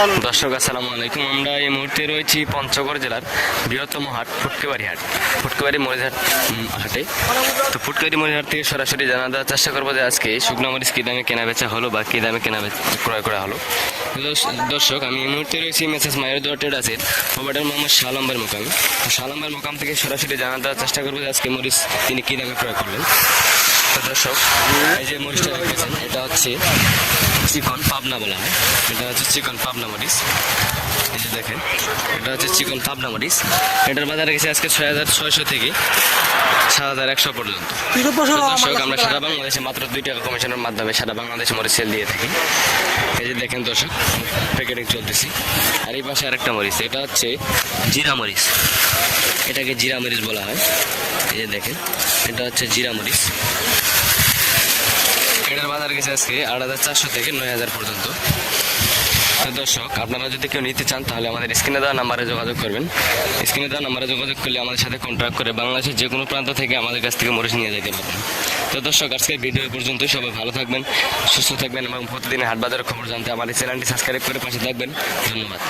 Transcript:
দর্শক, আসসালামু আলাইকুম। আমরা এই মুহূর্তে রয়েছি পঞ্চগড় জেলার বৃহত্তম হাট, ফুটকেবাড়ি হাট। ফুটকেবাড়ি মরিহাট হাটে। তো ফুটকেবাড়ি মরিহাট থেকে সরাসরি জানা দেওয়ার চেষ্টা করব যে আজকে শুকনো মরিচ কী দামে কেনা বেচা হলো বা কী দামে কেনা ক্রয় করা হলো। দর্শক, আমি এই মুহূর্তে রয়েছি মেসেজ মায়ের দোয়া ট্রেডার্সের প্রোভাইডার মোহাম্মদ শালম্বার মোকাম। তো শালম্বার মোকাম থেকে সরাসরি জানা দেওয়ার চেষ্টা করব যে আজকে মরিচ তিনি কী দামে ক্রয় করলেন। তো দর্শক, এই যে মরিচটা এটা হচ্ছে চিকন পাবনা বলা হয়। এটা হচ্ছে চিকন পাবনা মরিচ। এই যে দেখেন এটা হচ্ছে চিকন পাবনা মরিচ। এটার বাজারে গেছে আজকে ছয় হাজার ছয়শো থেকে সাত হাজার একশো পর্যন্ত। দর্শক আমরা সারা বাংলাদেশে মাত্র দুই টাকা কমিশনের মাধ্যমে সারা বাংলাদেশে মরিচ সেল দিয়ে থাকি। এই যে দেখেন দর্শক প্যাকেটিং চলতেছি। আর এই পাশে আরেকটা মরিচ এটা হচ্ছে জিরা মরিচ। এটাকে জিরা মরিচ বলা হয়। এই যে দেখেন এটা হচ্ছে জিরা মরিচ। বাজার গেছে আজকে আট হাজার চারশো থেকে নয় হাজার পর্যন্ত। দর্শক, আপনারা যদি কেউ নিতে চান, তাহলে আমাদের স্ক্রিনে দেওয়া নাম্বারে যোগাযোগ করবেন। স্ক্রিনে দেওয়া নাম্বারে যোগাযোগ করলে আমাদের সাথে কন্ট্যাক্ট করে বাংলাদেশের যে কোনো প্রান্ত থেকে আমাদের কাছ থেকে মরিচ নিয়ে যেতে পারবেন। তো দর্শক, আজকের ভিডিও এ পর্যন্তই সবাই ভালো থাকবেন, সুস্থ থাকবেন এবং প্রতিদিন হাট বাজারের খবর জানতে আমাদের চ্যানেলটি সাবস্ক্রাইব করে পাশে থাকবেন। ধন্যবাদ।